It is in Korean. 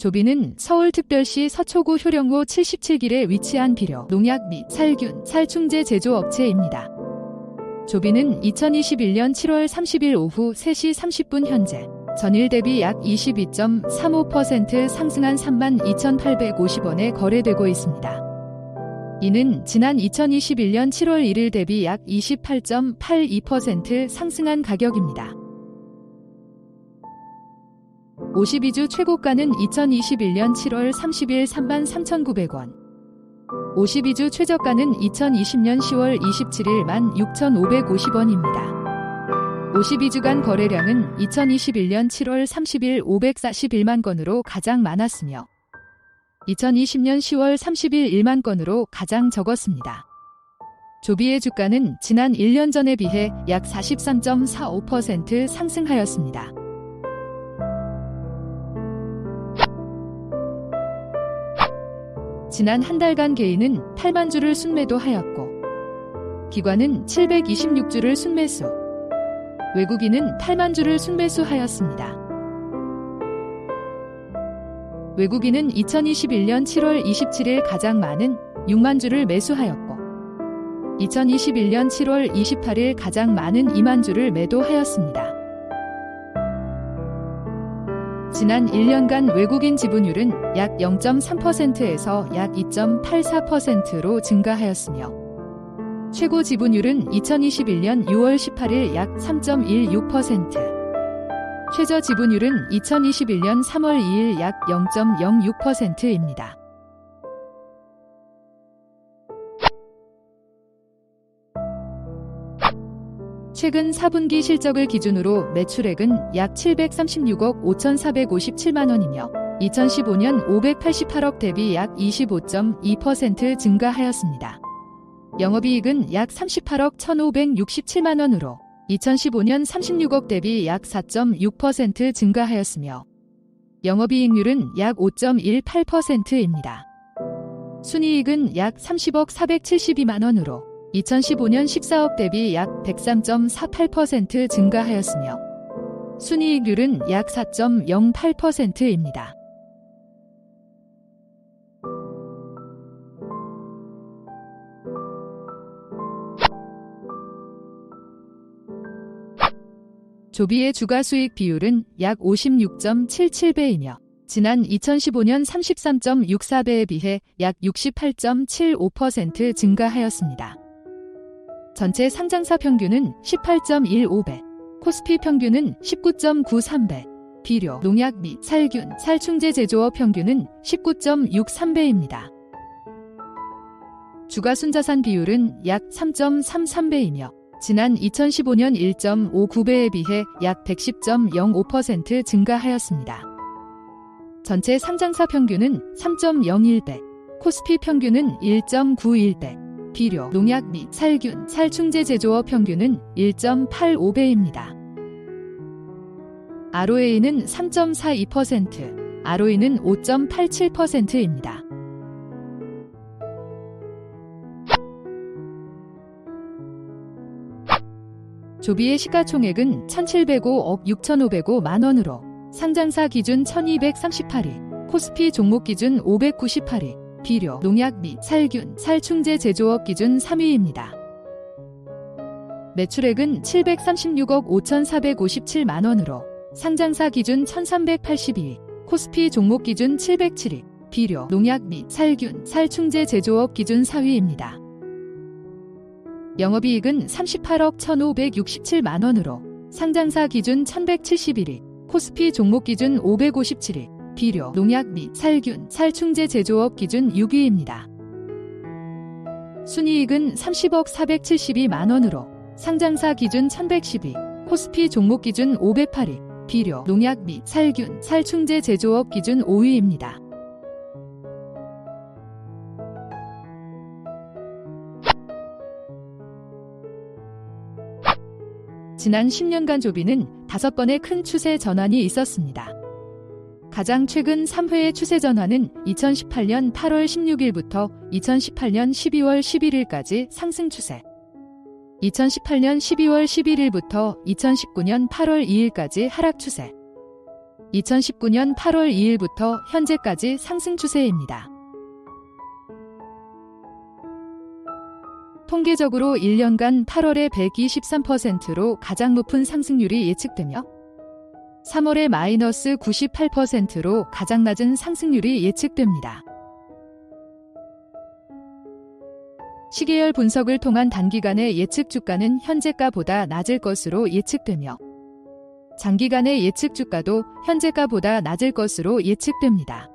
조비는 서울특별시 서초구 효령호 77길에 위치한 비료, 농약 및 살균, 살충제 제조업체입니다. 조비는 2021년 7월 30일 오후 3시 30분 현재 전일 대비 약 22.35% 상승한 32,850원에 거래되고 있습니다. 이는 지난 2021년 7월 1일 대비 약 28.82% 상승한 가격입니다. 52주 최고가는 2021년 7월 30일 33,900원. 52주 최저가는 2020년 10월 27일 16,550원입니다. 52주간 거래량은 2021년 7월 30일 541만 건으로 가장 많았으며 2020년 10월 30일 1만 건으로 가장 적었습니다. 조비의 주가는 지난 1년 전에 비해 약 43.45% 상승하였습니다. 지난 한 달간 개인은 8만 주를 순매도 하였고 기관은 726주를 순매수, 외국인은 8만 주를 순매수하였습니다. 외국인은 2021년 7월 27일 가장 많은 6만 주를 매수하였고 2021년 7월 28일 가장 많은 2만 주를 매도하였습니다. 지난 1년간 외국인 지분율은 약 0.3%에서 약 2.84%로 증가하였으며 최고 지분율은 2021년 6월 18일 약 3.16%, 최저 지분율은 2021년 3월 2일 약 0.06%입니다. 최근 4분기 실적을 기준으로 매출액은 약 736억 5,457만 원이며 2015년 588억 대비 약 25.2% 증가하였습니다. 영업이익은 약 38억 1,567만 원으로 2015년 36억 대비 약 4.6% 증가하였으며 영업이익률은 약 5.18%입니다. 순이익은 약 30억 472만 원으로 2015년 14억 대비 약 103.48% 증가하였으며 순이익률은 약 4.08%입니다. 조비의 주가 수익 비율은 약 56.77배이며 지난 2015년 33.64배에 비해 약 68.75% 증가하였습니다. 전체 상장사 평균은 18.15배, 코스피 평균은 19.93배, 비료, 농약 및 살균, 살충제 제조업 평균은 19.63배입니다. 주가 순자산 비율은 약 3.33배이며 지난 2015년 1.59배에 비해 약 110.05% 증가하였습니다. 전체 상장사 평균은 3.01배, 코스피 평균은 1.91배, 비료, 농약 및 살균, 살충제 제조업 평균은 1.85배입니다. ROA는 3.42%, ROE는 5.87%입니다. 조비의 시가총액은 1,705억 6,505 만 원으로 상장사 기준 1,238위, 코스피 종목 기준 598위, 비료, 농약 및 살균, 살충제 제조업 기준 3위입니다. 매출액은 736억 5,457만 원으로 상장사 기준 1,382위, 코스피 종목 기준 707위, 비료, 농약 및 살균, 살충제 제조업 기준 4위입니다. 영업이익은 38억 1,567만 원으로 상장사 기준 1,171위, 코스피 종목 기준 557위, 비료, 농약 및 살균, 살충제 제조업 기준 6위입니다. 순이익은 30억 472만 원으로 상장사 기준 1112, 코스피 종목 기준 508위, 비료, 농약 및 살균, 살충제 제조업 기준 5위입니다. 지난 10년간 조비는 5번의 큰 추세 전환이 있었습니다. 가장 최근 3회의 추세 전환은 2018년 8월 16일부터 2018년 12월 11일까지 상승 추세, 2018년 12월 11일부터 2019년 8월 2일까지 하락 추세, 2019년 8월 2일부터 현재까지 상승 추세입니다. 통계적으로 1년간 8월에 123%로 가장 높은 상승률이 예측되며 3월에 마이너스 98%로 가장 낮은 상승률이 예측됩니다. 시계열 분석을 통한 단기간의 예측 주가는 현재가보다 낮을 것으로 예측되며 장기간의 예측 주가도 현재가보다 낮을 것으로 예측됩니다.